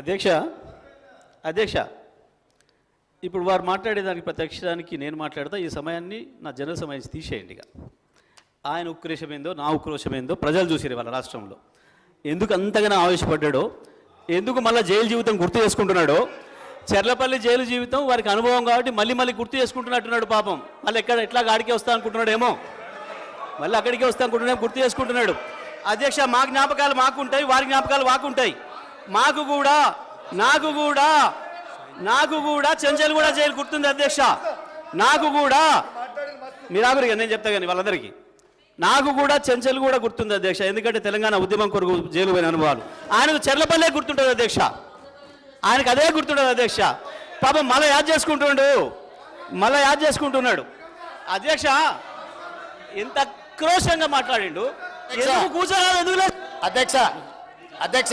అధ్యక్ష అధ్యక్ష ఇప్పుడు వారు మాట్లాడేదానికి ప్రత్యక్షానికి నేను మాట్లాడతా ఈ సమయాన్ని నా జనరల్ సమయం తీసేయండి ఇక. ఆయన ఉక్రోషమైందో నా ఉక్రోషమైందో ప్రజలు చూసిరు వాళ్ళ రాష్ట్రంలో. ఎందుకు అంతగానో ఆవేశపడ్డాడో ఎందుకు మళ్ళీ జైలు జీవితం గుర్తు చేసుకుంటున్నాడో చెర్లపల్లి జైలు జీవితం వారికి అనుభవం కాబట్టి మళ్ళీ మళ్ళీ గుర్తు చేసుకుంటున్నట్టున్నాడు పాపం. మళ్ళీ ఎక్కడ ఎట్లా ఆడికే వస్తా అనుకుంటున్నాడేమో? మళ్ళీ అక్కడికే వస్తా అనుకుంటున్నాడేమో గుర్తు చేసుకుంటున్నాడు. అధ్యక్ష మా జ్ఞాపకాలు మాకు ఉంటాయి వారి జ్ఞాపకాలు మాకు ఉంటాయి మాకు కూడా నాకు కూడా నాకు కూడా చెంచల్ కూడా జైలు గుర్తుంది అధ్యక్ష. నాకు కూడా. మీరు ఆగురు నేను చెప్తా కానీ వాళ్ళందరికీ. నాకు కూడా చెంచల్ కూడా గుర్తుంది అధ్యక్ష. ఎందుకంటే తెలంగాణ ఉద్యమం కొరకు జైలు పోయిన అనుభవాలు. ఆయనకు చెర్లపల్లే గుర్తుంటుంది అధ్యక్ష. ఆయనకు అదే గుర్తుంటుంది అధ్యక్ష. పాపం మళ్ళీ యాద్ చేసుకుంటుండు. మళ్ళీ యాద్ చేసుకుంటున్నాడు. అధ్యక్ష ఎంత క్రోషంగా మాట్లాడిండు. ఎందుకు కూర్చోరాదు? ఎందుకు? అధ్యక్ష అధ్యక్ష.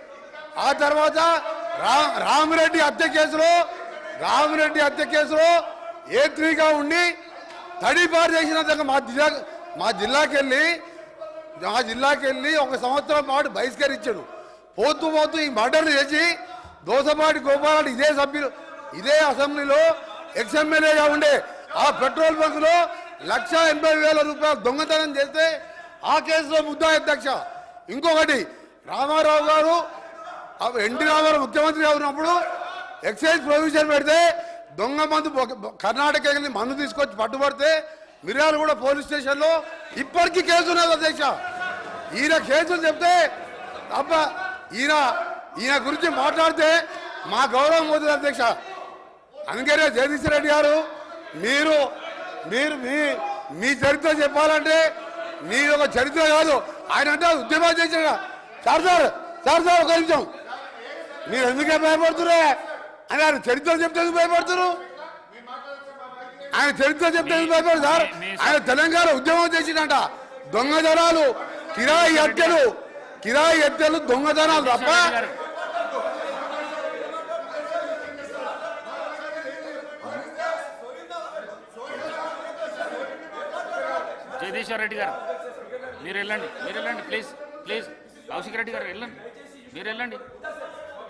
ఆ తర్వాత రా రామిరెడ్డి హత్య కేసులో రామిరెడ్డి హత్య కేసులో ఏ త్రీగా ఉండి తడిపారు చేసిన మా జిల్లా మా జిల్లాకి వెళ్ళి మా జిల్లాకి వెళ్ళి ఒక సంవత్సరం పాటు బహిష్కరించాడు. పోతూ పోతూ ఈ మర్డర్లు చేసి దోసపాటి గోపాల్ ఇదే సభ్యులు ఇదే అసెంబ్లీలో ఎక్స్ఎమ్మెల్యేగా ఉండే ఆ పెట్రోల్ బంకులో లక్ష ఎనభై వేల రూపాయలు దొంగతనం చేస్తే ఆ కేసులో ముద్దా అధ్యక్ష. ఇంకొకటి రామారావు గారు ఎన్టీ రామారావు ముఖ్యమంత్రిగా ఉన్నప్పుడు ఎక్సైజ్ ప్రొవిజన్ పెడితే దొంగ మందు కర్ణాటక వెళ్ళి మందు తీసుకొచ్చి పట్టుబడితే మిర్యాల కూడా పోలీస్ స్టేషన్లో ఇప్పటికీ కేసు ఉన్నది అధ్యక్ష. ఈయన కేసులు చెప్తే అబ్బ ఈయన ఈయన గురించి మాట్లాడితే మా గౌరవం పోతుంది అధ్యక్ష. అందుకనే జగదీశ్ రెడ్డి గారు మీరు మీరు మీ మీ చరిత్ర చెప్పాలంటే మీ ఒక చరిత్ర కాదు. ఆయన అంటే ఉద్యమాలు చేసిన సార్ సార్ సార్ సార్ ఒక నిమిషం. మీరు ఎందుకే భయపడుతురే అని ఆయన చరిత్ర చెప్తే ఎందుకు భయపడుతున్నారు ఆయన చరిత్ర చెప్తే ఎందుకు భయపడరు సార్? ఆయన తెలంగాణ ఉద్యమం చేసిందంట దొంగతనాలు కిరాయి హత్యలు కిరాయి హత్యలు దొంగతనాలు తప్ప జగదీశ్వర్ రెడ్డి గారు మీరు వెళ్ళండి మీరు వెళ్ళండి ప్లీజ్ ప్లీజ్ కౌశిక్ రెడ్డి గారు వెళ్ళండి మీరు వెళ్ళండి.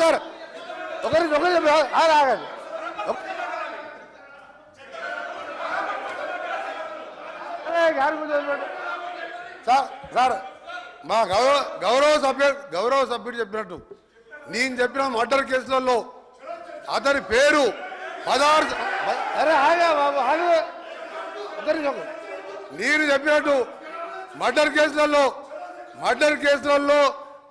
sir ఒకరి ఒకరి ఆగండి. సార్ సార్ మా గౌరవ గౌరవ సభ్యుడు గౌరవ సభ్యుడు చెప్పినట్టు. నేను చెప్పిన మర్డర్ కేసులలో అతని పేరు పదహారు అరే ఆగా బాబు ఆగు. నేను చెప్పినట్టు మర్డర్ కేసులలో మర్డర్ కేసులలో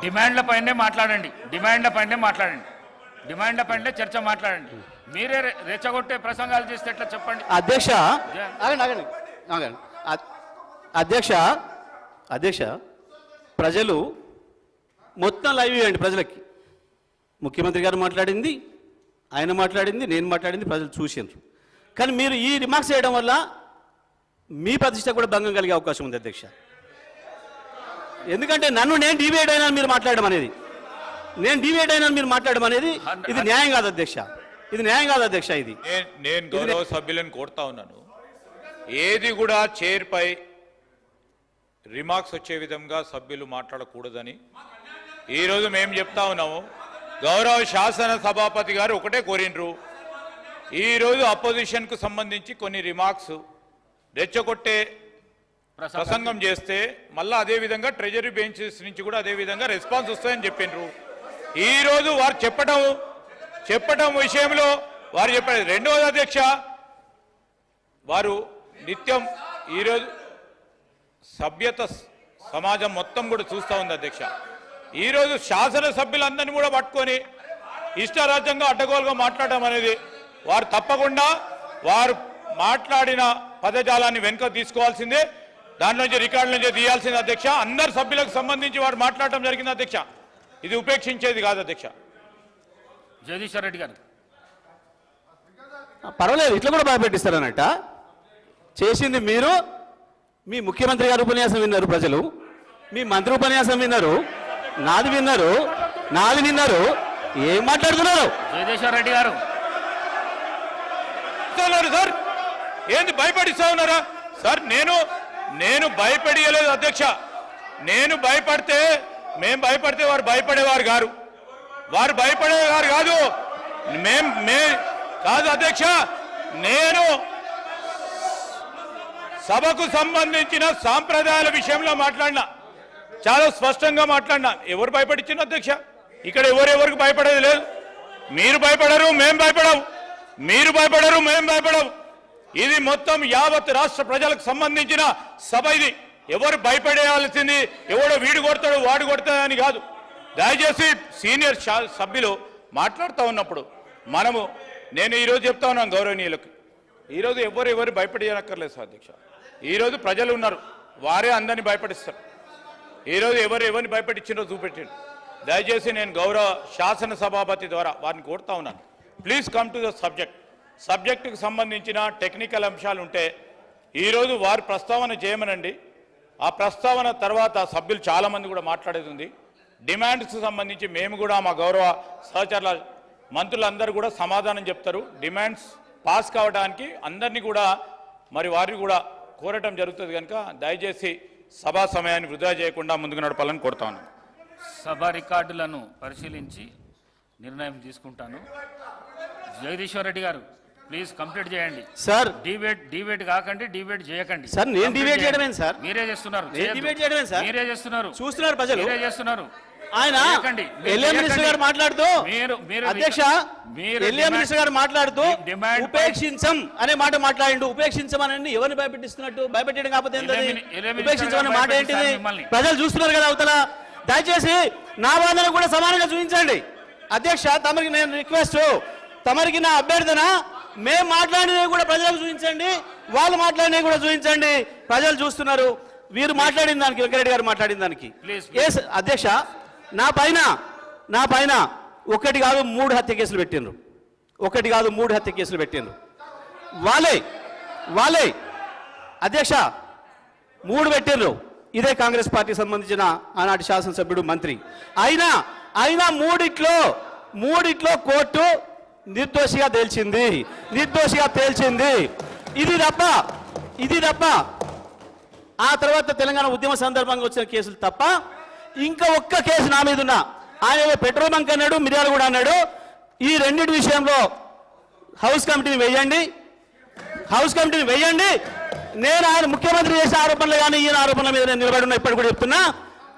డిమాండ్ల పైనే మాట్లాడండి. డిమాండ్ల పైనే మాట్లాడండి. డిమాండ్ల పైనే చర్చ మాట్లాడండి. మీరే రెచ్చగొట్టే ప్రసంగాలు చేస్తే ఎట్లా చెప్పండి? అధ్యక్ష ఆగండి ఆగండి ఆగండి. అ- అధ్యక్ష అధ్యక్ష ప్రజలు మొత్తం లైవ్ ఇవ్వండి ప్రజలకి. ముఖ్యమంత్రి గారు మాట్లాడింది ఆయన మాట్లాడింది నేను మాట్లాడింది ప్రజలు చూసిండ్రు కానీ మీరు ఈ రిమార్క్స్ చేయడం వల్ల మీ ప్రతిష్ట కూడా భంగం కలిగే అవకాశం ఉంది అధ్యక్ష. ఎందుకంటే నన్ను నేను డివైడ్ అయినా మీరు మాట్లాడడం అనేది. నేను డివైడ్ అయినా మీరు మాట్లాడడం అనేది ఇది న్యాయం కాదు అధ్యక్ష. ఇది న్యాయం కాదు అధ్యక్ష ఇది. నేను గౌరవ సభ్యులను కోరుతా ఉన్నాను. ఏది కూడా చైర్పై రిమార్క్స్ వచ్చే విధంగా సభ్యులు మాట్లాడకూడదని. ఈరోజు మేము చెప్తా ఉన్నాము. గౌరవ శాసన సభాపతి గారు ఒకటే కోరిండ్రు. ఈరోజు అపోజిషన్కు సంబంధించి కొన్ని రిమార్క్స్ రెచ్చగొట్టే ప్రసంగం చేస్తే మళ్ళా అదే విధంగా ట్రెజరీ బెంచెస్ నుంచి కూడా అదే విధంగా రెస్పాన్స్ వస్తాయని చెప్పిండ్రు. ఈ రోజు వారు చెప్పడం చెప్పడం విషయంలో వారు చెప్పారు. రెండవది అధ్యక్ష వారు నిత్యం ఈరోజు సభ్యత సమాజం మొత్తం కూడా చూస్తూ ఉంది అధ్యక్ష. ఈరోజు శాసనసభ్యులందరినీ కూడా పట్టుకొని ఇష్టరాజ్యంగా అడ్డగోలుగా మాట్లాడడం అనేది వారు తప్పకుండా వారు మాట్లాడిన పదజాలాన్ని వెనుక తీసుకోవాల్సిందే. దాని నుంచి రికార్డు నుంచి తీయాల్సిందే అధ్యక్ష. అందరు సభ్యులకు సంబంధించి వారు మాట్లాడడం జరిగింది అధ్యక్ష. ఇది ఉపేక్షించేది కాదు అధ్యక్ష. జగదీశ్వర్ రెడ్డి గారు. పర్వాలేదు ఇట్లా కూడా భయపెట్టిస్తారన్నట్ట. చేసింది మీరు మీ ముఖ్యమంత్రి గారు ఉపన్యాసం విన్నారు ప్రజలు మీ మంత్రి ఉపన్యాసం విన్నారు నాది విన్నారు నాది విన్నారు ఏం మాట్లాడుతున్నారు? జగదీశ్వర్ రెడ్డి గారు. ఉన్నారు సార్ ఏంది భయపడిస్తా ఉన్నారా? సార్ నేను నేను భయపడియలేదు అధ్యక్ష. నేను భయపడితే మేం భయపడితే వారు భయపడేవారు గారు. వారు భయపడేవారు కాదు. మేం మే కాదు అధ్యక్ష. నేను సభకు సంబంధించిన సాంప్రదాయాల విషయంలో మాట్లాడినా. చాలా స్పష్టంగా మాట్లాడినా. ఎవరు భయపడిచ్చిన అధ్యక్ష? ఇక్కడ ఎవరెవరికి భయపడేది లేదు. మీరు భయపడరు మేం భయపడవు మీరు భయపడరు మేం భయపడవు ఇది మొత్తం యావత్ రాష్ట్ర ప్రజలకు సంబంధించిన సభ ఇది. ఎవరు భయపడేయాల్సింది ఎవడో వీడు కొడతాడు వాడు కొడతాడని కాదు. దయచేసి సీనియర్ సభ్యులు మాట్లాడుతూ ఉన్నప్పుడు మనము నేను ఈరోజు చెప్తా ఉన్నాను గౌరవనీయులకు. ఈరోజు ఎవరు ఎవరు భయపడేయనక్కర్లేదు సార్ అధ్యక్ష. ఈరోజు ప్రజలు ఉన్నారు వారే అందరినీ భయపడిస్తారు. ఈరోజు ఎవరు ఎవరిని భయపెట్టించిందో చూపెట్టిండు దయచేసి నేను గౌరవ శాసన సభాపతి ద్వారా వారిని కోరుతా ఉన్నాను. Please come to the subject సబ్జెక్టుకు సంబంధించిన టెక్నికల్ అంశాలు ఉంటే ఈరోజు వారి ప్రస్తావన చేయమనండి. ఆ ప్రస్తావన తర్వాత సభ్యులు చాలామంది కూడా మాట్లాడేది ఉంది డిమాండ్స్కి సంబంధించి మేము కూడా మా గౌరవ సహచరుల మంత్రులందరూ కూడా సమాధానం చెప్తారు. డిమాండ్స్ పాస్ కావడానికి అందరినీ కూడా మరి వారిని కూడా కోరటం జరుగుతుంది కనుక దయచేసి సభా సమయాన్ని వృధా చేయకుండా ముందుకు నడపాలని కోరుతాను సభ రికార్డులను పరిశీలించి నిర్ణయం తీసుకుంటాను. జగదీశ్వర్ రెడ్డి గారు ప్లీజ్ కంప్లీట్ చేయండి. సార్. డిబేట్ డిబేట్ కాకండి డిబేట్ చేయకండి. సార్, నేను డిబేట్ చేయండి. చేయడమేంటి సార్? మీరే చేస్తున్నారు. డిబేట్ చేయడమేంటి సార్? మీరే చేస్తున్నారు. చూస్తున్నారు ప్రజలు. మీరే చేస్తున్నారు. ఆయన ఎల్ఏ మినిస్టర్. గారు మాట్లాడుతూ మీరు మీరు అధ్యక్ష మీరు ఎల్ఏ మినిస్టర్ గారు మాట్లాడుతూ డిమాండ్ ఉపేక్షించం అనే మాట మాట్లాడిండు. ఉపేక్షించమని ఎవరిని భయపెట్టిస్తున్నట్టు? భయపెట్టడం కాకపోతే ఉపేక్షించమనే మాట ఏంటిది. ప్రజలు చూస్తున్నారు కదా అవతల. దయచేసి నా వాదన కూడా సమానంగా చూపించండి. అధ్యక్ష తమరికి నేను రిక్వెస్ట్ తమరికి నా అభ్యర్థన మేము మాట్లాడినవి కూడా ప్రజలకు చూపించండి వాళ్ళు మాట్లాడినవి కూడా చూపించండి. ప్రజలు చూస్తున్నారు. వీరు మాట్లాడిన దానికి వెంకరెడ్డి గారు మాట్లాడిన దానికి. అధ్యక్ష నా పైన నా పైన ఒకటి కాదు మూడు హత్య కేసులు పెట్టిండ్రు. ఒకటి కాదు మూడు హత్య కేసులు పెట్టిండ్రు. వాళ్ళే వాళ్ళే. అధ్యక్ష మూడు పెట్టిండ్రు. ఇదే కాంగ్రెస్ పార్టీకి సంబంధించిన ఆనాటి శాసనసభ్యుడు మంత్రి. అయినా అయినా మూడిట్లో మూడిట్లో కోర్టు నిర్దోషిగా తేల్చింది. నిర్దోషిగా తేల్చింది. ఇది తప్ప ఇది తప్ప ఆ తర్వాత తెలంగాణ ఉద్యమ సందర్భంగా వచ్చిన కేసులు తప్ప ఇంకా ఒక్క కేసు నా మీద ఉన్నా. ఆయన పెట్రోల్ బంక్ అన్నాడు మిర్యాలు కూడా అన్నాడు. ఈ రెండింటి విషయంలో హౌస్ కమిటీని వేయండి. హౌస్ కమిటీని వేయండి. నేను ఆయన ముఖ్యమంత్రి చేసిన ఆరోపణలు కానీ ఈయన ఆరోపణల మీద నేను నిలబడి ఉన్నా ఇప్పటికి కూడా చెప్తున్నా.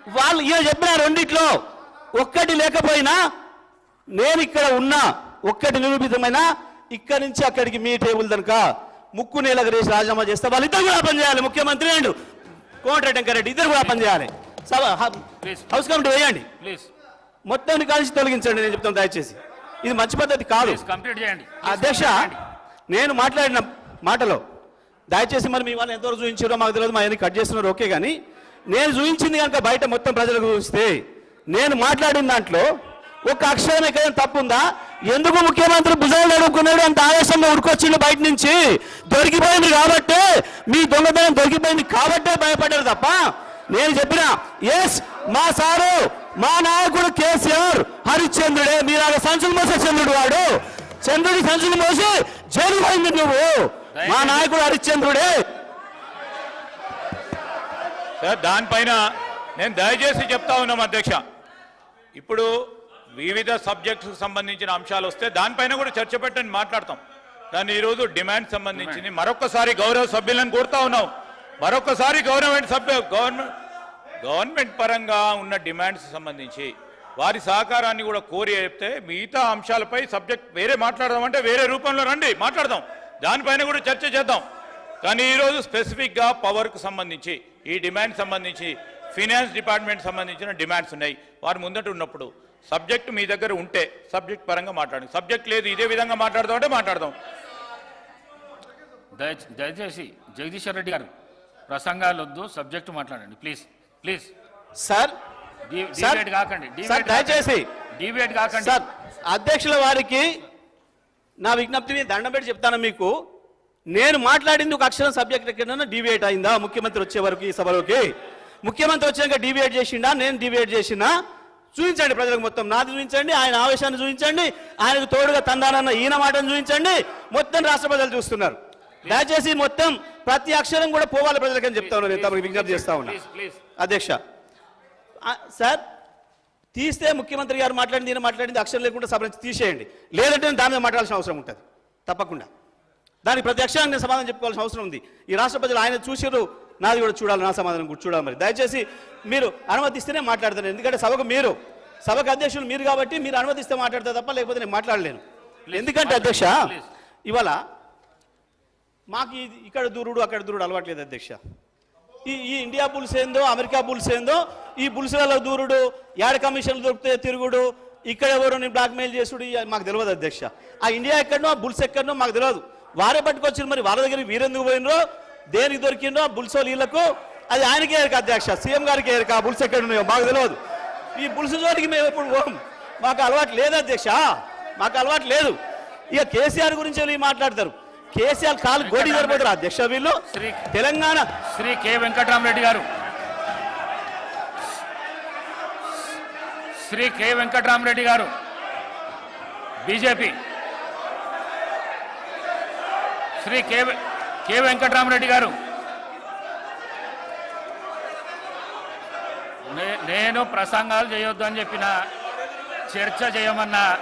వాళ్ళు ఈయన చెప్పిన రెండిట్లో ఒక్కటి లేకపోయినా నేను ఇక్కడ ఉన్నా. ఒక్కటి నిరూపితమైన ఇక్కడి నుంచి అక్కడికి మీ టేబుల్ దనక ముక్కు నేలకు రేసి రాజీనామా చేస్తే వాళ్ళిద్దరు కూడా పనిచేయాలి ముఖ్యమంత్రి అండ్ కోమటిరెడ్డి వెంకరెడ్డి ఇద్దరు కూడా పనిచేయాలి సభ. హౌస్ కమిటీ వేయండి. మొత్తాన్ని కలిసి తొలగించండి నేను చెప్తాను దయచేసి. ఇది మంచి పద్ధతి కాదు. అధ్యక్ష. నేను మాట్లాడిన మాటలో దయచేసి మరి మీ వాళ్ళు ఎంతవరకు చూపించారో మాకు తెలియదు మా కట్ చేస్తున్నారు ఓకే కానీ నేను చూపించింది కనుక బయట మొత్తం ప్రజలకు చూపిస్తే నేను మాట్లాడిన దాంట్లో ఒక అక్షరం ఎక్కడ తప్పు ఉందా? ఎందుకు ముఖ్యమంత్రి భుజాలు అడుగుకున్నాడు అంత ఆవేశంలో ఉడుకొచ్చిండు బయట నుంచి. దొరికిపోయింది కాబట్టి మీ దొంగతనం దొరికిపోయింది కాబట్టే భయపడ్డారు తప్ప. నేను చెప్పిన ఎస్ మా సారు మా నాయకుడు కేసీఆర్ హరిశ్చంద్రుడే. మీరు మీలాగా సంచులు మోసే చంద్రుడు వాడు. చంద్రుడి సంచులు మోసి జైలు పోయింది నువ్వు. మా నాయకుడు హరిశ్చంద్రుడే. సార్ దానిపైన నేను దయచేసి చెప్తా ఉన్నాం అధ్యక్ష. ఇప్పుడు వివిధ సబ్జెక్ట్స్కి సంబంధించిన అంశాలు వస్తే దానిపైన కూడా చర్చ పెట్టని మాట్లాడతాం. కానీ ఈరోజు డిమాండ్ సంబంధించింది. మరొకసారి గౌరవ సభ్యులను కోరుతా ఉన్నాం. మరొకసారి గవర్నమెంట్ సభ్యు గవర్నమెంట్ గవర్నమెంట్ పరంగా ఉన్న డిమాండ్స్ సంబంధించి వారి సహకారాన్ని కూడా కోరి చెప్తే మిగతా అంశాలపై సబ్జెక్ట్ వేరే మాట్లాడదాం అంటే వేరే రూపంలో రండి మాట్లాడదాం. దానిపైన కూడా చర్చ చేద్దాం. కానీ ఈరోజు స్పెసిఫిక్గా పవర్కు సంబంధించి ఈ డిమాండ్ సంబంధించి ఫినాన్స్ డిపార్ట్మెంట్ సంబంధించిన డిమాండ్స్ ఉన్నాయి. వారు ముందట ఉన్నప్పుడు సబ్జెక్ట్ మీ దగ్గర ఉంటే సబ్జెక్ట్ పరంగా మాట్లాడండి. సబ్జెక్ట్ లేదు ఇదే విధంగా మాట్లాడదాం అంటే మాట్లాడదాం. దయ- దయచేసి జగదీశ్వర్ రెడ్డి గారు ప్రసంగాలు వద్దు సబ్జెక్టు మాట్లాడండి. Please please. సార్ డిబేట్ కాకండి దయచేసి. డిబేట్ కాకండి. సార్ అధ్యక్షుల వారికి నా విజ్ఞప్తిని దండం పెట్టి చెప్తాను మీకు. నేను మాట్లాడింది ఒక అక్షరం సబ్జెక్ట్ ఎక్కడైనా డివియేట్ అయిందా? ముఖ్యమంత్రి వచ్చే వరకు ఈ సభలోకి. ముఖ్యమంత్రి వచ్చాక డివియేట్ చేసిండా? నేను డివియేట్ చేసినా? చూపించండి ప్రజలకు మొత్తం. నాది చూపించండి ఆయన ఆవేశాన్ని చూపించండి ఆయనకు తోడుగా తందానన్న ఈయన మాటను చూపించండి. మొత్తం రాష్ట్ర ప్రజలు చూస్తున్నారు. దయచేసి మొత్తం ప్రతి అక్షరం కూడా పోవాలి ప్రజలకని చెప్తా ఉన్నా నేను తమకు విజ్ఞప్తి చేస్తా ఉన్నా. అధ్యక్ష సార్ తీస్తే ముఖ్యమంత్రి గారు మాట్లాడింది ఈయన మాట్లాడింది అక్షరం లేకుండా సభ నుంచి తీసేయండి. లేదంటే నేను దాని మీద మాట్లాడాల్సిన అవసరం ఉంటుంది. తప్పకుండా. దానికి ప్రతి అక్షరానికి నేను సమాధానం చెప్పుకోవాల్సిన అవసరం ఉంది. ఈ రాష్ట్ర ప్రజలు ఆయన చూసారు నాది కూడా చూడాలి నా సమాధానం కూడా చూడాలి మరి. దయచేసి మీరు అనుమతిస్తేనే మాట్లాడతాను. ఎందుకంటే సభకు మీరు సభకు అధ్యక్షులు మీరు కాబట్టి మీరు అనుమతిస్తే మాట్లాడతా తప్ప లేకపోతే నేను మాట్లాడలేను. ఎందుకంటే అధ్యక్ష. ఇవాళ మాకు ఇక్కడ దూరుడు అక్కడ దూరుడు అలవాట్లేదు అధ్యక్ష. ఈ ఈ ఇండియా బుల్స్ ఏందో అమెరికా బుల్స్ ఏందో ఈ బుల్స్లలో దూరుడు యాడ కమిషన్లు దొరికితే తిరుగుడు ఇక్కడ ఎవరు నేను బ్లాక్మెయిల్ చేసుడు మాకు తెలియదు అధ్యక్ష. ఆ ఇండియా ఎక్కడనో ఆ బుల్స్ ఎక్కడనో మాకు తెలియదు. వారే పట్టుకొచ్చారు మరి వాళ్ళ దగ్గర వీరెందుకు పోయినరో దేనికి దొరికిందో బుల్స్ వీళ్ళకు అది ఆయనకే ఎరక అధ్యక్ష సీఎం గారికి ఎరక బుల్స్ ఎక్కడ ఉన్నాయో మాకు తెలియదు. ఈ బుల్స్ చోటికి మేము ఎప్పుడు పోం? మాకు అలవాటు లేదు అధ్యక్ష మాకు అలవాటు లేదు. ఇక కేసీఆర్ గురించి వీళ్ళు మాట్లాడతారు? కేసీఆర్ కాలు గోడి సరిపోతారు అధ్యక్ష వీళ్ళు? శ్రీ తెలంగాణ శ్రీ కె వెంకటరామరెడ్డి గారు. శ్రీ కె వెంకటరామరెడ్డి గారు BJP. Shri K K Venkataramareddy గారు. నేను ప్రసంగాలు చేయొద్దు అని చెప్పిన చర్చ చేయమన్నా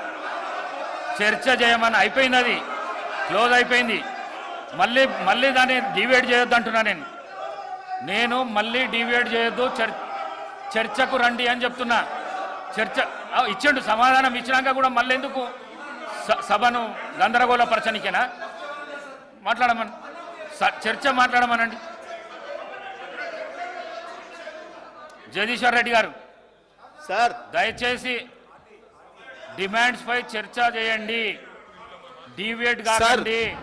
చర్చ చేయమన్నా అయిపోయింది అది. క్లోజ్ అయిపోయింది. మళ్ళీ మళ్ళీ దాన్ని డివైడ్ చేయొద్దు అంటున్నా నేను. నేను మళ్ళీ డివైడ్ చేయొద్దు చర్చకు రండి అని చెప్తున్నా. చర్చ ఇచ్చిండు సమాధానం ఇచ్చినాక కూడా మళ్ళీ ఎందుకు స- సభను గందరగోళపరచనికేనా? మాట్లాడమని. చర్చ మాట్లాడమనండి. జగదీశ్వర్ రెడ్డి గారు సార్. దయచేసి డిమాండ్స్ పై చర్చ చేయండి. డివేట్ సార్. కాకండి.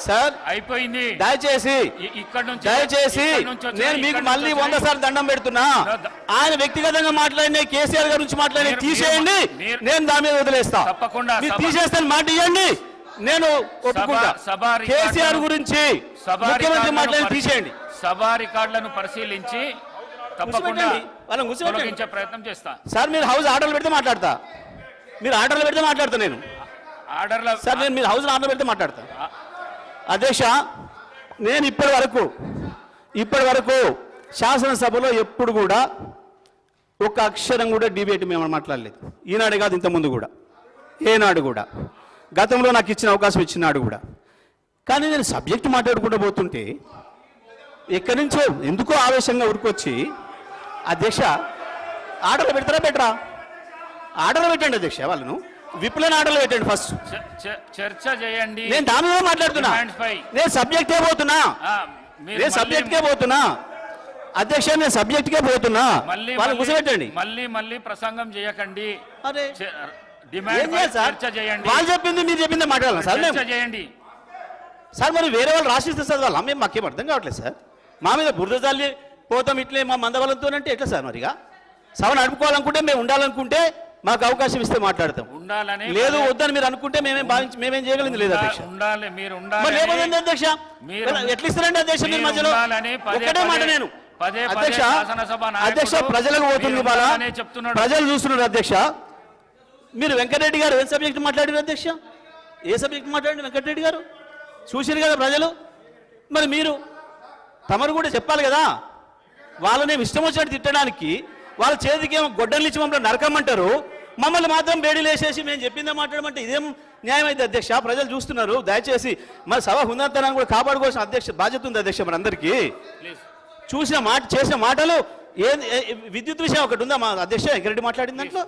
సార్. అయిపోయింది. దయచేసి. ఇక్కడ నుంచి దయచేసి నేను మీకు మళ్ళీ వంద సార్లు దండం పెడుతున్నా. ఆయన వ్యక్తిగతంగా మాట్లాడిన కేసీఆర్ గారి నుంచి మాట్లాడిన మీరు- తీసేయండి. నేను దాని మీద వదిలేస్తా. తప్పకుండా తీసేస్తాను మాట ఇవ్వండి నేను ఒప్పుకుంటా. కేసీఆర్ గురించి ముఖ్యమంత్రి మాట్లాడి తీసేయండి. సభా రికార్డులను పరిశీలించి తప్పకుండా. వాళ్ళని ప్రయత్నం చేస్తా. సార్ మీరు హౌస్ ఆర్డర్లు పెడితే మాట్లాడతా. మీరు ఆర్డర్లు పెడితే మాట్లాడతా నేను. ఆర్డర్ల సార్ నేను మీరు హౌస్ ఆర్డర్ పెడితే మాట్లాడతా. అధ్యక్ష నేను ఇప్పటి వరకు ఇప్పటి వరకు శాసనసభలో ఎప్పుడు కూడా ఒక అక్షరం కూడా డిబేట్ మేము మాట్లాడలేదు. ఈనాడు కాదు ఇంతకుముందు కూడా. ఏనాడు కూడా. గతంలో నాకు ఇచ్చిన అవకాశం ఇచ్చినాడు కూడా. కానీ నేను సబ్జెక్ట్ మాట్లాడుకుంటూ పోతుంటే ఎక్కడి నుంచో ఎందుకో ఆవేశంగా ఉరికొచ్చి అధ్యక్ష ఆర్డర్లు పెడతారా బెటరా ఆర్డర్లు పెట్టండి అధ్యక్ష వాళ్ళను. విప్లైన ఆర్డర్లు పెట్టండి ఫస్ట్. చర్చ చేయండి. నేను దాని మీద మాట్లాడుతున్నా. నేను సబ్జెక్టే పోతున్నా. నేను సబ్జెక్ట్కే పోతున్నా. అధ్యక్ష నేను సబ్జెక్ట్కే పోతున్నా. మళ్ళీ వాళ్ళు కూర్చోబెట్టండి. మళ్ళీ మళ్ళీ ప్రసంగం చేయకండి. ఏం డిమాండ్ పై చేయాలి సార్? చర్చ చేయండి. వాళ్ళు చెప్పింది మీరు చెప్పింది మాట్లాడాలి సార్ చర్చ చేయండి. సార్ మరి వేరే వాళ్ళు రాసిస్తే చదవాలి? మేము మాకేం అర్థం కావట్లేదు సార్. మా మీద బురద జల్లి పోతాం ఇట్లే మా మందబలంతో అంటే ఎట్లా సార్ మరిగా? సభ నడుపుకోవాలనుకుంటే మేము ఉండాలనుకుంటే మాకు అవకాశం ఇస్తే మాట్లాడతాం. ఉండాలని లేదు వద్దని మీరు అనుకుంటే మేమేం భావించి మేమేం చేయగలిగింది లేదు అధ్యక్ష. ఉండాలి మీరు ఉండాలి అధ్యక్ష? ఎట్లా ఇస్తారండి అధ్యక్ష మీరు మధ్యలో? ఒక్కటే మాట నేను. అధ్యక్ష అధ్యక్ష ప్రజలకు పోతుంది ఇవాళ. ప్రజలు చూస్తున్నారు అధ్యక్ష. మీరు వెంకటరెడ్డి గారు ఏం సబ్జెక్ట్ మాట్లాడారు అధ్యక్ష? ఏ సబ్జెక్ట్ మాట్లాడండి వెంకటరెడ్డి గారు? చూసారు కదా ప్రజలు? మరి మీరు తమరు కూడా చెప్పాలి కదా? వాళ్ళని ఇష్టం వచ్చినట్టు తిట్టడానికి వాళ్ళ చేతికి ఏమో గొడ్డలు ఇచ్చి మమ్మల్ని నరకమంటారు మమ్మల్ని మాత్రం బేడీలు వేసేసి మేము చెప్పిందే మాట్లాడమంటే ఇదేం న్యాయం అయితే అధ్యక్ష? ప్రజలు చూస్తున్నారు. దయచేసి మన సభ హుందంతనాన్ని కూడా కాపాడుకోవాల్సిన అధ్యక్ష బాధ్యత ఉంది అధ్యక్ష మనందరికీ. చూసిన మాట చేసిన మాటలు ఏ ఏ- విద్యుత్ విషయం ఒకటి ఉందా? మా అధ్యక్ష వెంకరెడ్డి మాట్లాడిన దాంట్లో?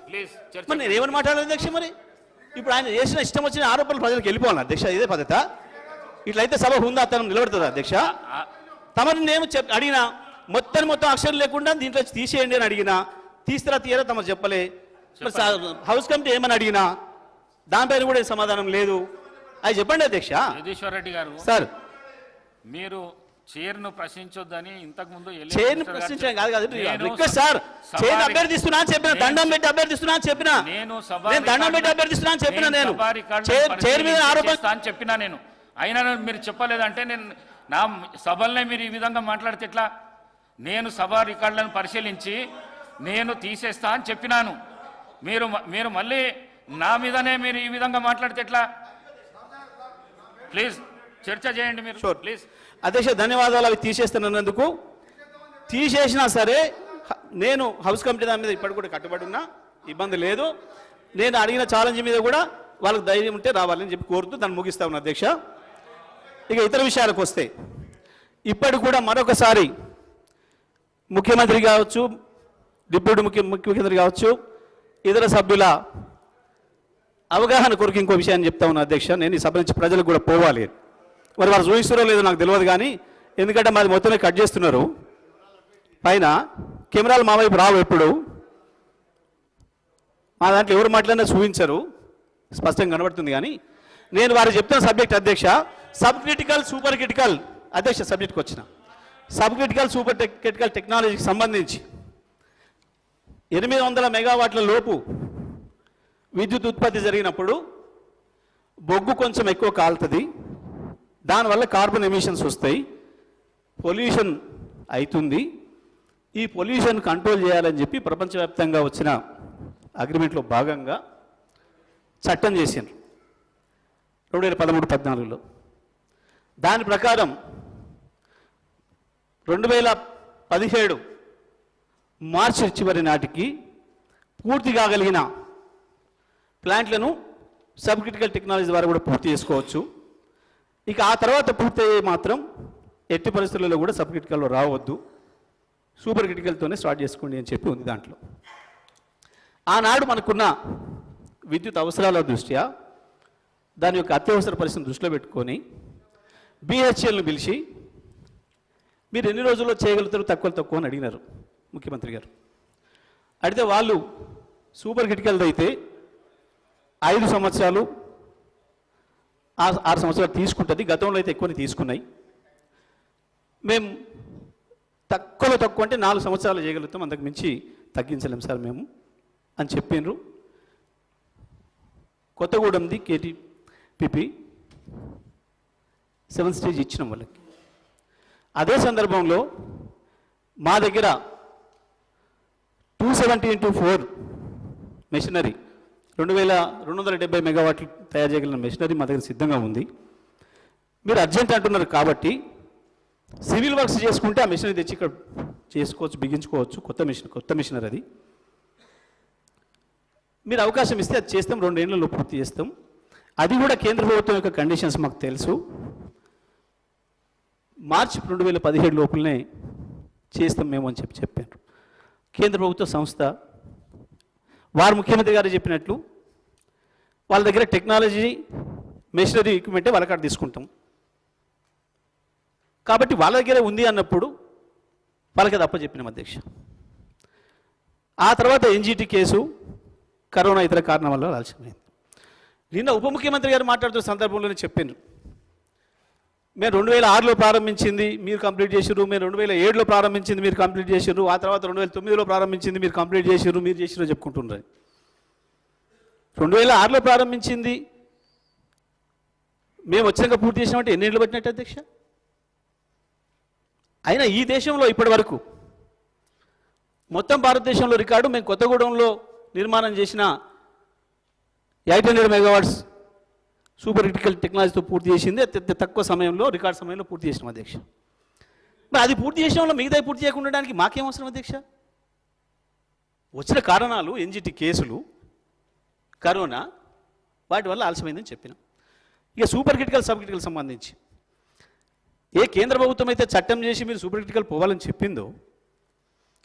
మరి నేను ఏమని మాట్లాడాలి అధ్యక్ష మరి. ఇప్పుడు ఆయన చేసిన ఇష్టం వచ్చిన ఆరోపణలు ప్రజలకు వెళ్ళిపోవాలి అధ్యక్ష ఇదే పద్ధత. ఇట్లయితే సభ ఉందా అతను నిలబడుతుంది అధ్యక్ష. తమని నేను చెప్ అడిగినా మొత్తం మొత్తం అక్షరం లేకుండా దీంట్లో తీసేయండి అని అడిగినా తీస్తారా తీయరా తమరు చెప్పలే. హౌస్ కమిటీ ఏమని అడిగినా దానిపైన కూడా సమాధానం లేదు. అది చెప్పండి అధ్యక్ష. జగదీశ్వర్ రెడ్డి గారు సార్. మీరు చైర్ను ప్రశ్నించొద్దని ఇంతకు ముందు ఎల్ఏ చైర్ని ప్రశ్నించడం కాదు కదా నేను రిక్వెస్ట్ సార్ సభా చైర్ అభ్యర్థిస్తున్నా అని చెప్పిన నేను దండం పెట్టి అభ్యర్థిస్తున్నా అని చెప్పిన. నేను సభ నేను దండం పెట్టి రికార్డులను- అభ్యర్థిస్తున్నా అని చెప్పిన నేను చైర్ చైర్ మీద పరిశీలించి ఆరోపణ అని చెప్పినా నేను. అయినా మీరు చెప్పలేదంటే నేను నా సభల్నే మీరు ఈ విధంగా మాట్లాడితే ఎట్లా? నేను సభా రికార్డులను పరిశీలించి నేను తీసేస్తా అని చెప్పినాను. మీరు మీరు మళ్ళీ నా మీదనే మీరు ఈ విధంగా మాట్లాడితే ఎట్లా? ప్లీజ్ చర్చ చేయండి మీరు. ప్లీజ్. అధ్యక్ష ధన్యవాదాలు అవి తీసేస్తున్నందుకు. తీసేసినా సరే హ- నేను హౌస్ కమిటీ దాని మీద ఇప్పటికి కూడా కట్టుబడి ఉన్నా ఇబ్బంది లేదు. నేను అడిగిన ఛాలెంజ్ మీద కూడా వాళ్ళకి ధైర్యం ఉంటే రావాలని చెప్పి కోరుతూ దాన్ని ముగిస్తా ఉన్నా అధ్యక్ష. ఇక ఇతర విషయాలకు వస్తే ఇప్పటికి కూడా మరొకసారి ముఖ్యమంత్రి కావచ్చు డిప్యూటీ ముఖ్య ముఖ్యమంత్రి కావచ్చు ఇతర సభ్యుల అవగాహన కొరకు ఇంకో విషయాన్ని చెప్తా ఉన్నా అధ్యక్ష. నేను ఈ సభ నుంచి ప్రజలకు కూడా పోవాలి. మరి వారు చూపిస్తారో లేదో నాకు తెలియదు కానీ ఎందుకంటే మాది మొత్తమే కట్ చేస్తున్నారు. పైన కెమెరాలు మా వైపు రావు ఎప్పుడు. మా దాంట్లో ఎవరు మాట్లాడినా చూపించరు. స్పష్టంగా కనబడుతుంది కానీ నేను వారు చెప్తున్న సబ్జెక్ట్ అధ్యక్ష సబ్ క్రిటికల్ సూపర్ క్రిటికల్ అధ్యక్ష సబ్జెక్ట్కి వచ్చిన. సబ్ క్రిటికల్ సూపర్ క్రిటికల్ టెక్నాలజీకి సంబంధించి ఎనిమిది వందల మెగావాట్ల లోపు విద్యుత్ ఉత్పత్తి జరిగినప్పుడు బొగ్గు కొంచెం ఎక్కువ కాలుతుంది. దానివల్ల కార్బన్ ఎమిషన్స్ వస్తాయి. పొల్యూషన్ అవుతుంది ఈ పొల్యూషన్ కంట్రోల్ చేయాలని చెప్పి ప్రపంచవ్యాప్తంగా వచ్చిన అగ్రిమెంట్లో భాగంగా చట్టం చేసిండ్రు. రెండు వేల పదమూడు పద్నాలుగులో. దాని ప్రకారం రెండు వేల పదిహేడు మార్చి చివరి నాటికి పూర్తి కాగలిగిన ప్లాంట్లను సబ్ క్రిటికల్ టెక్నాలజీ ద్వారా కూడా పూర్తి చేసుకోవచ్చు. ఇక ఆ తర్వాత పూర్తయ్యే మాత్రం ఎట్టి పరిస్థితుల్లో కూడా సబ్ క్రిటికల్లో రావద్దు. సూపర్ క్రిటికల్తోనే స్టార్ట్ చేసుకోండి అని చెప్పి ఉంది దాంట్లో. ఆనాడు మనకున్న విద్యుత్ అవసరాల దృష్ట్యా దాని యొక్క అత్యవసర పరిస్థితిని దృష్టిలో పెట్టుకొని బీహెచ్ఎల్ను పిలిచి మీరు ఎన్ని రోజుల్లో చేయగలుగుతారు తక్కువ తక్కువ అని అడిగినారు ముఖ్యమంత్రి గారు. అడిగితే వాళ్ళు సూపర్ క్రిటికల్ అయితే ఐదు సంవత్సరాలు ఆరు సంవత్సరాలు తీసుకుంటుంది. గతంలో అయితే ఎక్కువని తీసుకున్నాయి. మేము తక్కువలో తక్కువ అంటే నాలుగు సంవత్సరాలు చేయగలుగుతాం. అంతకు మించి తగ్గించలేం సార్ మేము అని చెప్పిండ్రు కొత్తగూడెంది కేటీపీపీ సెవెన్ స్టేజ్ ఇచ్చినాం వాళ్ళకి. అదే సందర్భంలో మా దగ్గర two seventy into four machinery రెండు వేల రెండు వందల డెబ్బై మెగావాట్లు తయారు చేయగలిగిన మెషినరీ మా దగ్గర సిద్ధంగా ఉంది. మీరు అర్జెంట్ అంటున్నారు కాబట్టి సివిల్ వర్క్స్ చేసుకుంటే ఆ మిషనరీ తెచ్చి ఇక్కడ చేసుకోవచ్చు బిగించుకోవచ్చు. కొత్త మిషన్ కొత్త మిషనరీ అది. మీరు అవకాశం ఇస్తే అది చేస్తాం రెండేళ్ళలో పూర్తి చేస్తాం. అది కూడా కేంద్ర ప్రభుత్వం యొక్క కండిషన్స్ మాకు తెలుసు. మార్చి రెండు వేల పదిహేడు లోపలనే చేస్తాం మేము అని చెప్పి చెప్పారు. కేంద్ర ప్రభుత్వ సంస్థ వారు ముఖ్యమంత్రి గారు చెప్పినట్లు వాళ్ళ దగ్గర టెక్నాలజీ మెషినరీ ఎక్విప్మెంటే వాళ్ళ కాడ తీసుకుంటాం. కాబట్టి వాళ్ళ దగ్గర ఉంది అన్నప్పుడు వాళ్ళకి అది అప్పచెప్పినాం అధ్యక్ష. ఆ తర్వాత ఎన్జీటీ కేసు కరోనా ఇతర కారణం వల్ల ఆలస్యమైంది నిన్న ఉప ముఖ్యమంత్రి గారు మాట్లాడుతున్న సందర్భంలోనే చెప్పాను మేము రెండు వేల ఆరులో ప్రారంభించింది మీరు కంప్లీట్ చేసిర్రు. మేము రెండు వేల ఏడులో ప్రారంభించింది మీరు కంప్లీట్ చేసిర్రు. ఆ తర్వాత రెండు వేల తొమ్మిదిలో ప్రారంభించింది మీరు కంప్లీట్ చేసిర్రు మీరు చేసిర్రు చెప్పుకుంటున్నారు రెండు వేల ఆరులో ప్రారంభించింది మేము వచ్చాక పూర్తి చేసినామంటే ఎన్నేళ్ళు పట్టినట్టు అధ్యక్ష? అయినా ఈ దేశంలో ఇప్పటి వరకు మొత్తం భారతదేశంలో రికార్డు మేము కొత్తగూడెంలో నిర్మాణం చేసిన eight hundred megawatts super critical టెక్నాలజీతో పూర్తి చేసింది అత్యంత తక్కువ సమయంలో రికార్డ్ సమయంలో పూర్తి చేసినాం అధ్యక్ష. మరి అది పూర్తి చేసిన వల్ల మిగతా పూర్తి చేయకుండా ఉండడానికి మాకేం అవసరం అధ్యక్ష? వచ్చిన కారణాలు ఎన్జిటి కేసులు కరోనా వాటి వల్ల ఆలస్యమైందని చెప్పిన. ఇక సూపర్ క్రిటికల్ సబ్ క్రిటికల్ సంబంధించి. ఏ కేంద్ర ప్రభుత్వం అయితే చట్టం చేసి మీరు సూపర్ క్రిటికల్ పోవాలని చెప్పిందో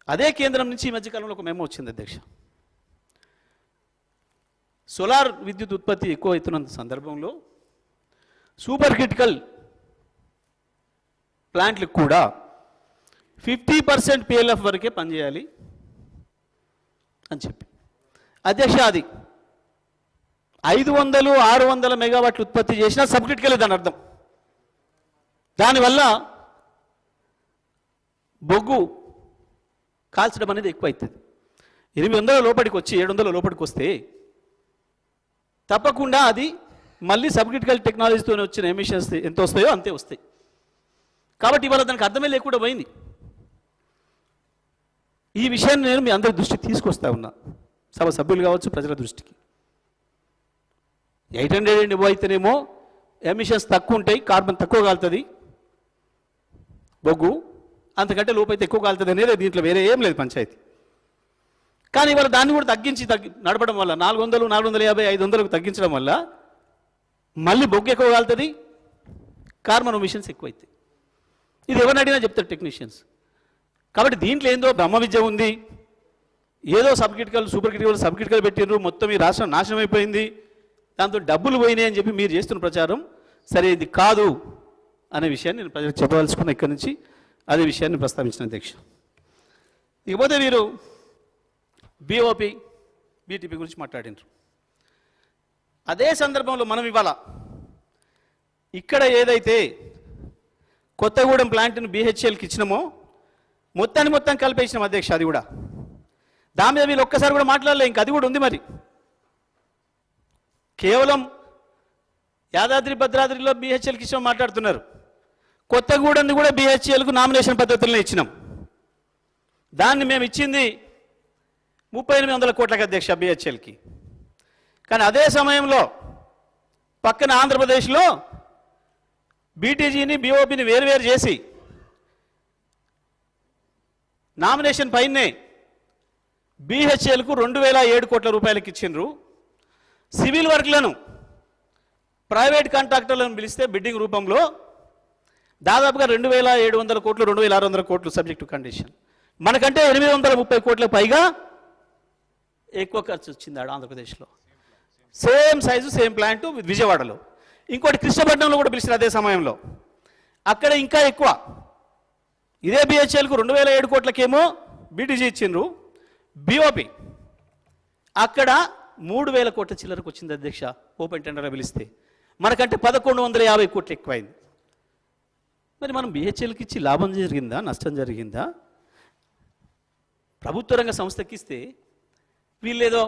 అదే కేంద్రం నుంచి ఈ మధ్యకాలంలో ఒక మెమో వచ్చింది అధ్యక్ష. సోలార్ విద్యుత్ ఉత్పత్తి ఎక్కువ అవుతున్న సందర్భంలో సూపర్ క్రిటికల్ ప్లాంట్లకు కూడా ఫిఫ్టీ పర్సెంట్ పిఎల్ఎఫ్ వరకే పనిచేయాలి అని చెప్పి. అధ్యక్ష అది ఐదు వందలు ఆరు వందల మెగావాట్లు ఉత్పత్తి చేసినా సబ్ క్రిటికల్ దాని అర్థం. దానివల్ల బొగ్గు కాల్చడం అనేది ఎక్కువ అవుతుంది ఎనిమిది వందల లోపలికి వచ్చి ఏడు వందల లోపలికి వస్తే తప్పకుండా అది మళ్ళీ సబ్క్రిటికల్ టెక్నాలజీతో వచ్చిన ఎమిషన్స్ ఎంత వస్తాయో అంతే వస్తాయి. కాబట్టి ఇవాళ దానికి అర్థమే లేకుండా పోయింది. ఈ విషయాన్ని నేను మీ అందరి దృష్టికి తీసుకొస్తా ఉన్నా. సభ సభ్యులు కావచ్చు ప్రజల దృష్టికి. ఎయిట్ హండ్రెడ్ అండ్ అయితేనేమో ఎమిషన్స్ తక్కువ ఉంటాయి కార్బన్ తక్కువ కాలుతుంది. బొగ్గు అంతకంటే లోపైతే ఎక్కువ కాలుతుంది అనేది దీంట్లో వేరే ఏం లేదు పంచాయతీ. కానీ ఇవాళ దాన్ని కూడా తగ్గించి తగ్గి నడపడం వల్ల నాలుగు వందలు నాలుగు వందల యాభై ఐదు వందలకు తగ్గించడం వల్ల మళ్ళీ బొగ్గు ఎక్కువ కాలుతుంది కార్బన్ మిషన్స్ ఎక్కువ అవుతాయి ఇది ఎవరిని అడిగినా చెప్తారు టెక్నీషియన్స్. కాబట్టి దీంట్లో ఏందో బ్రహ్మ విద్య ఉంది. ఏదో sub critical super critical sub critical పెట్టినారు మొత్తం ఈ రాష్ట్రం నాశనం అయిపోయింది. దాంతో డబ్బులు పోయినాయి అని చెప్పి మీరు చేస్తున్న ప్రచారం సరే ఇది కాదు అనే విషయాన్ని నేను ప్రజలకు చెప్పవలసుకున్న ఇక్కడి నుంచి. అదే విషయాన్ని ప్రస్తావించిన అధ్యక్ష ఇకపోతే మీరు బీఓపి బీటీపీ గురించి మాట్లాడినారు అదే సందర్భంలో మనం ఇవాళ ఇక్కడ ఏదైతే కొత్తగూడెం ప్లాంట్ను బీహెచ్ఎల్కి ఇచ్చినామో మొత్తాన్ని మొత్తం కలిపేసినాం అధ్యక్ష అది కూడా. దాని మీద వీళ్ళు ఒక్కసారి కూడా మాట్లాడలే ఇంకా అది కూడా ఉంది మరి. కేవలం యాదాద్రి భద్రాద్రిలో బీహెచ్ఎల్కి ఇచ్చిన మాట్లాడుతున్నారు. కొత్తగూడెంని కూడా బీహెచ్ఎల్కు నామినేషన్ పద్ధతులనే ఇచ్చినాం. దాన్ని మేము ఇచ్చింది ముప్పై ఎనిమిది వందల కోట్లకి అధ్యక్ష బీహెచ్ఎల్కి కానీ అదే సమయంలో పక్కన ఆంధ్రప్రదేశ్లో బీటీజీని బీఓపీని వేరువేరు చేసి నామినేషన్ పైనే బీహెచ్ఎల్కు రెండు వేల ఏడు కోట్ల రూపాయలకి ఇచ్చిండ్రు. సివిల్ వర్క్లను ప్రైవేట్ కాంట్రాక్టర్లను పిలిస్తే బిడ్డింగ్ రూపంలో దాదాపుగా రెండు వేల ఏడు వందల కోట్లు రెండు వేల ఆరు వందల కోట్లు సబ్జెక్టు కండిషన్. మనకంటే ఎనిమిది వందల ముప్పై కోట్లకు పైగా ఎక్కువ ఖర్చు వచ్చింది ఆడ ఆంధ్రప్రదేశ్లో సేమ్ సైజు సేమ్ ప్లాంట్ విజయవాడలో. ఇంకోటి కృష్ణపట్నంలో కూడా పిలిచిన అదే సమయంలో. అక్కడ ఇంకా ఎక్కువ. ఇదే బిహెచ్ఎల్కు రెండు వేల ఏడు కోట్లకేమో బీటీజీ ఇచ్చిండ్రు. బిఓపి అక్కడ మూడు వేల కోట్ల చిల్లరకు వచ్చింది అధ్యక్ష ఓపెన్ టెండర్ పిలిస్తే. మనకంటే పదకొండు వందల యాభై కోట్లు ఎక్కువైంది. మరి మనం బిహెచ్ఎల్కి ఇచ్చి లాభం జరిగిందా నష్టం జరిగిందా? ప్రభుత్వ రంగ సంస్థకి ఇస్తే వీళ్ళేదో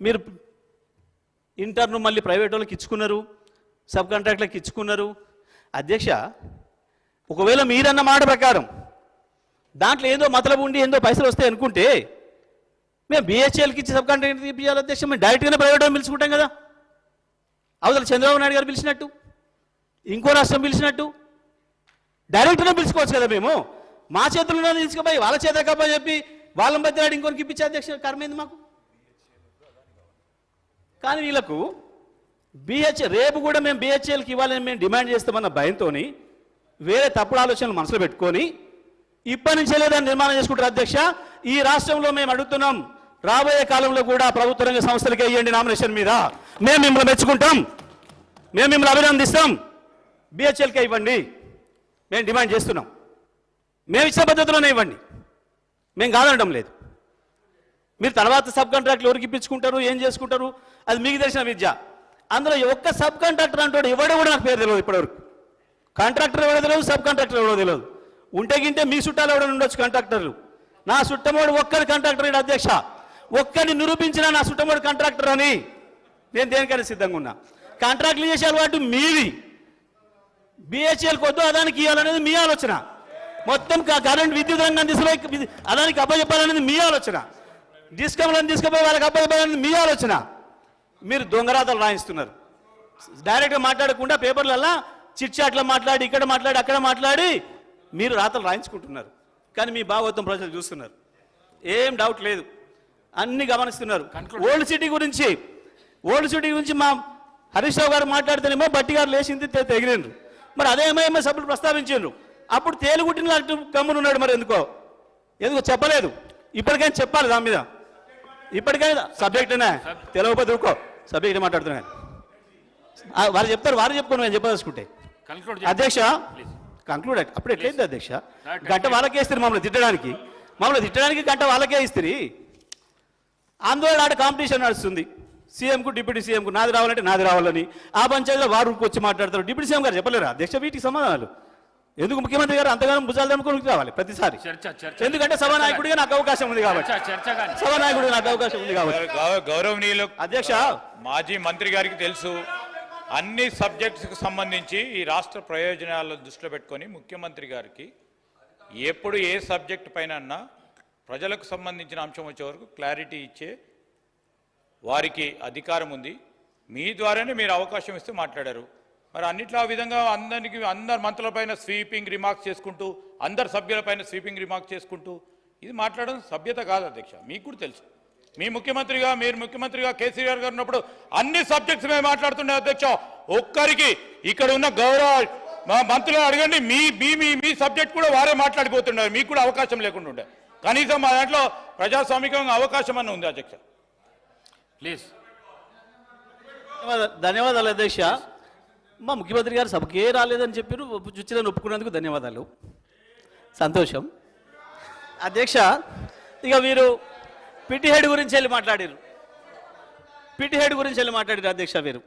మీరు ఇంటర్ను మళ్ళీ ప్రైవేట్ వాళ్ళకి ఇచ్చుకున్నారు సబ్ కాంట్రాక్ట్లకు ఇచ్చుకున్నారు. అధ్యక్ష ఒకవేళ మీరన్న మాట ప్రకారం దాంట్లో ఏదో మతలబు ఉండి ఏందో పైసలు వస్తాయి అనుకుంటే మేము బిహెచ్ఎల్కి ఇచ్చి సబ్ కాంట్రాక్ట్ ఇప్పించాలి అధ్యక్ష మేము డైరెక్ట్గానే ప్రైవేట్ వాళ్ళు పిలుచుకుంటాం కదా. అవతల చంద్రబాబు నాయుడు గారు పిలిచినట్టు ఇంకో రాష్ట్రం పిలిచినట్టు డైరెక్ట్గా పిలుచుకోవచ్చు కదా మేము. మా చేతుల్లో తీసుకుపోయి వాళ్ళ చేత కప్ప చెప్పి వాళ్ళ మధ్య ఇంకొనికి ఇప్పించే అధ్యక్ష కర్మైంది మాకు? కానీ వీళ్ళకు బిహెచ్ రేపు కూడా మేము బిహెచ్ఎల్కి ఇవ్వాలని మేము డిమాండ్ చేస్తామన్న భయంతోని వేరే తప్పుడు ఆలోచనలు మనసులో పెట్టుకొని ఇప్పటి నుంచే లేదని నిర్మాణం చేసుకుంటారు అధ్యక్ష. ఈ రాష్ట్రంలో మేము అడుగుతున్నాం రాబోయే కాలంలో కూడా ప్రభుత్వ రంగ సంస్థలకే ఇవ్వండి నామినేషన్ మీద. మేము మిమ్మల్ని మెచ్చుకుంటాం మేము మిమ్మల్ని అభినందిస్తాం. బిహెచ్ఎల్కే ఇవ్వండి. మేము డిమాండ్ చేస్తున్నాం. మేము ఇచ్చిన పద్ధతిలోనే ఇవ్వండి. మేము కాదనడం లేదు. మీరు తర్వాత సబ్ కాంట్రాక్ట్లు ఎవరికి ఇప్పించుకుంటారు ఏం చేసుకుంటారు? అది మీకు తెలిసిన విద్య. అందులో ఒక్క సబ్ కాంట్రాక్టర్ అంటాడు ఎవడో కూడా నాకు పేరు తెలియదు ఇప్పటివరకు. కాంట్రాక్టర్ ఎవడో తెలియదు సబ్ కాంట్రాక్టర్ ఎవడో తెలియదు ఉంటే గింటే మీ చుట్టాలు ఎవడో ఉండొచ్చు కాంట్రాక్టర్లు. నా చుట్టమోడు ఒక్కరి కాంట్రాక్టర్ ఈడ అధ్యక్ష. ఒక్కరిని నిరూపించిన నా చుట్టమోడు కాంట్రాక్టర్ అని నేను దేనికైనా సిద్ధంగా ఉన్నా. కాంట్రాక్ట్లు చేసే అలవాటు మీది. బిహెచ్ఎల్ కొద్దు అదానికి ఇవ్వాలనేది మీ ఆలోచన. మొత్తం కరెంట్ విద్యుత్ రంగం దిశలో అదానికి అప్పచెప్పాలనేది మీ ఆలోచన. డిస్కమ్లను తీసుకుపోయి వాళ్ళకి అప్పచెప్పాలనేది మీ ఆలోచన. మీరు దొంగరాతలు రాయిస్తున్నారు. డైరెక్ట్గా మాట్లాడకుండా పేపర్లల్లా చిట్ చాట్లో మాట్లాడి ఇక్కడ మాట్లాడి అక్కడ మాట్లాడి మీరు రాతలు రాయించుకుంటున్నారు. కానీ మీ భాగవతం ప్రజలు చూస్తున్నారు. ఏం డౌట్ లేదు. అన్ని గమనిస్తున్నారు. ఓల్డ్ సిటీ గురించి ఓల్డ్ సిటీ గురించి మా హరీష్ రావు గారు మాట్లాడితేనేమో బట్టి గారు లేచింది తె- తెగిలిండ్రు. మరి అదే ఎంఐఎంఏ సభ్యులు ప్రస్తావించారు అప్పుడు తేలుగుట్టిన అటు గమ్మునున్నాడు మరి ఎందుకో? ఎందుకో చెప్పలేదు. ఇప్పటికైనా చెప్పాలి దాని మీద. ఇప్పటికైనా సబ్జెక్టేనా తెలియకపోతే ఊరుకో. సబ్జెక్ట్ మాట్లాడుతున్నాను వారు చెప్తారు వారు చెప్పుకోను నేను చెప్పదలుచుకుంటే. అధ్యక్ష? కంక్లూడ్ అప్పుడు ఎట్లయింది అధ్యక్ష? గంట వాళ్ళకే ఇస్తారు మమ్మల్ని తిట్టడానికి. మమ్మల్ని తిట్టడానికి గంట వాళ్ళకే ఇస్తారు ఆందోళన ఆడ కాంపిటీషన్ నడుస్తుంది. సీఎంకు డిప్యూటీ సీఎంకు నాది రావాలంటే నాది రావాలని ఆ పంచాయతీలో వారు వచ్చి మాట్లాడతారు. డిప్యూటీ సీఎం గారు చెప్పలేరా? అధ్యక్ష వీటికి సమాధానాలు. ఎందుకు ముఖ్యమంత్రి గారు అంతగానో భుజాలు దమ్ముకొని రావాలి ప్రతిసారి? చర్చ చర్చ ఎందుకంటే సభానాయకుడిగా నాకు అవకాశం ఉంది కాబట్టి. సభానాయకుడిగా నాకు అవకాశం ఉంది కాబట్టి. గౌరవనీయులు అధ్యక్ష. మాజీ మంత్రి గారికి తెలుసు. అన్ని సబ్జెక్ట్స్కి సంబంధించి ఈ రాష్ట్ర ప్రయోజనాలను దృష్టిలో పెట్టుకొని ముఖ్యమంత్రి గారికి ఎప్పుడు ఏ సబ్జెక్ట్ పైన ప్రజలకు సంబంధించిన అంశం వచ్చే వరకు క్లారిటీ ఇచ్చే వారికి అధికారం ఉంది. మీ ద్వారానే మీరు అవకాశం ఇస్తూ మాట్లాడారు. మరి అన్నిట్లో ఆ విధంగా అందరికి అందరు మంత్రులపైన స్వీపింగ్ రిమార్క్స్ చేసుకుంటూ అందరు సభ్యులపైన స్వీపింగ్ రిమార్క్స్ చేసుకుంటూ ఇది మాట్లాడడం సభ్యత కాదు అధ్యక్ష మీకు కూడా తెలుసు. మీ ముఖ్యమంత్రిగా మీరు ముఖ్యమంత్రిగా కేసీఆర్ గారు ఉన్నప్పుడు అన్ని సబ్జెక్ట్స్ మేము మాట్లాడుతుండే అధ్యక్ష ఒక్కరికి ఇక్కడ ఉన్న గౌరవ మా మంత్రులు అడగండి మీ మీ మీ మీ సబ్జెక్ట్ కూడా వారే మాట్లాడిపోతున్నారు మీకు కూడా అవకాశం లేకుండా ఉండే. కనీసం మా దాంట్లో ప్రజాస్వామికంగా అవకాశం అన్న ఉంది అధ్యక్ష. ప్లీజ్ ధన్యవాదాలు ధన్యవాదాలు అధ్యక్ష. మా ముఖ్యమంత్రి గారు సభకే రాలేదని చెప్పారు చుచ్చిదని ఒప్పుకున్నందుకు ధన్యవాదాలు. సంతోషం. అధ్యక్ష ఇక మీరు పిటి హెడ్ గురించి వెళ్ళి మాట్లాడారు పిటి హెడ్ గురించి వెళ్ళి మాట్లాడారు అధ్యక్ష వీరు.